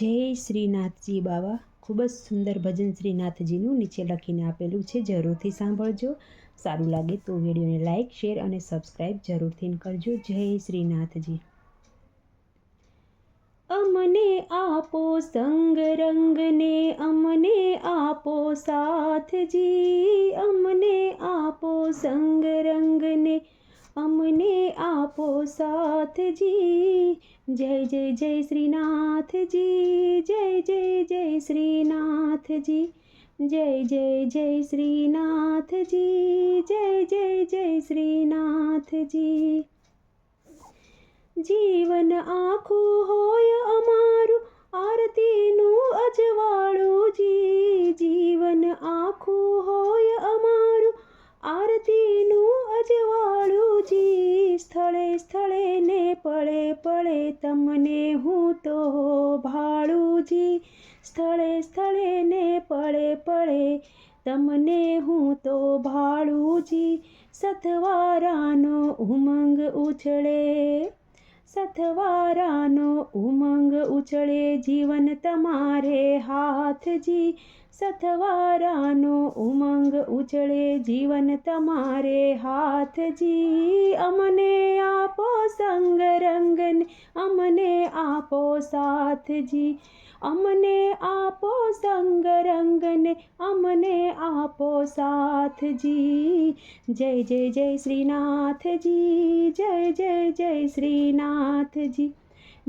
જય શ્રીનાથજી બાવા. ખૂબ જ સુંદર ભજન શ્રીનાથજીનું નીચે લખીને આપેલું છે. જરૂરથી સાંભળજો. સારું લાગે તો વિડીયોને લાઇક શેર અને સબસ્ક્રાઈબ જરૂરથી કરજો. જય શ્રીનાથજી. અમને આપો સંગ રંગને, અમને આપો સાથજી, અમને આપો સંગ રંગને, અમને આપો સાથજી. જય જય જય શ્રીનાથજી. જય જય જય શ્રીનાથજી. જય જય જય શ્રીનાથજી. જય જય જય શ્રીનાથજી. જીવન આખું હોય અમારું, આરતીનું અજવાળું જી. જીવન આખું પળે પળે તમને હું તો ભાળુજી સ્થળે સ્થળે ને પળે પળે તમને હું તો ભાળુજી સથવારાનો ઉમંગ ઉછળે, સથવારાનો ઉમંગ ઉછળે જીવન તમારે હાથજી. સથવારાનો ઉમંગ ઉછળે જીવન તમારે હાથજી. અમને આપો સંગ રંગને અમને આપો સાથજી અમને આપો સંગ રંગને અમને આપો સાથજી જય જય જય શ્રીનાથજી જય જય જય શ્રીનાથજી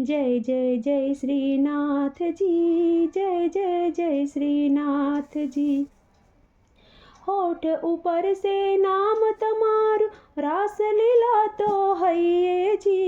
જય જય જય શ્રીનાથજી જય જય જય શ્રીનાથજી હોઠ ઉપર સે નામ તમારું રાસ લીલા તો હૈયેજી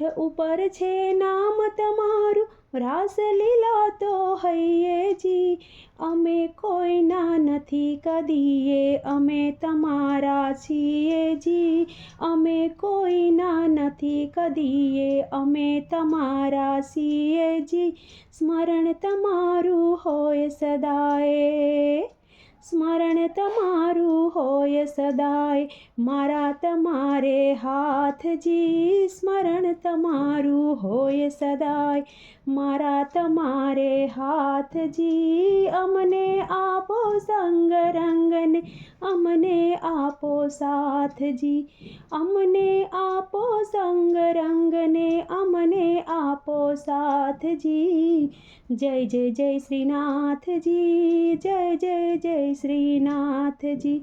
હોઠ ઉપર છે નામ તમારું, રાસ લીલા તો હૈયેજી અમે કોઈના નથી કદીએ, અમે તમારા છીએ જી. અમે કોઈના નથી કદીએ, અમે તમારા છીએ જી. સ્મરણ તમારું હોય સદાય સ્મરણ તમારું હોય સદાય. મારા તમારે હાથજી, સ્મરણ તમારું હોય સદાય. મારા તમારે હાથજી, અમને આપો સંગ રંગને. અમને આપો સાથજી, અમને આપો સંગ રંગને. અમને આપો સાથજી. જય જય જય શ્રીનાથજી, જય જય જય શ્રીનાથજી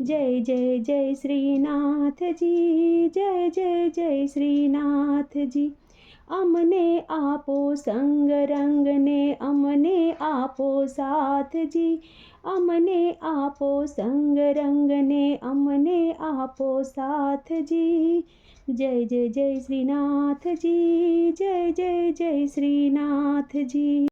જય જય જય શ્રીનાથજી જય જય જય શ્રીનાથજી અમને આપો સંગ રંગને અમને આપો સાથજી અમને આપો સંગ રંગને અમને આપો સાથજી જય જય જય શ્રીનાથજી જય જય જય શ્રીનાથજી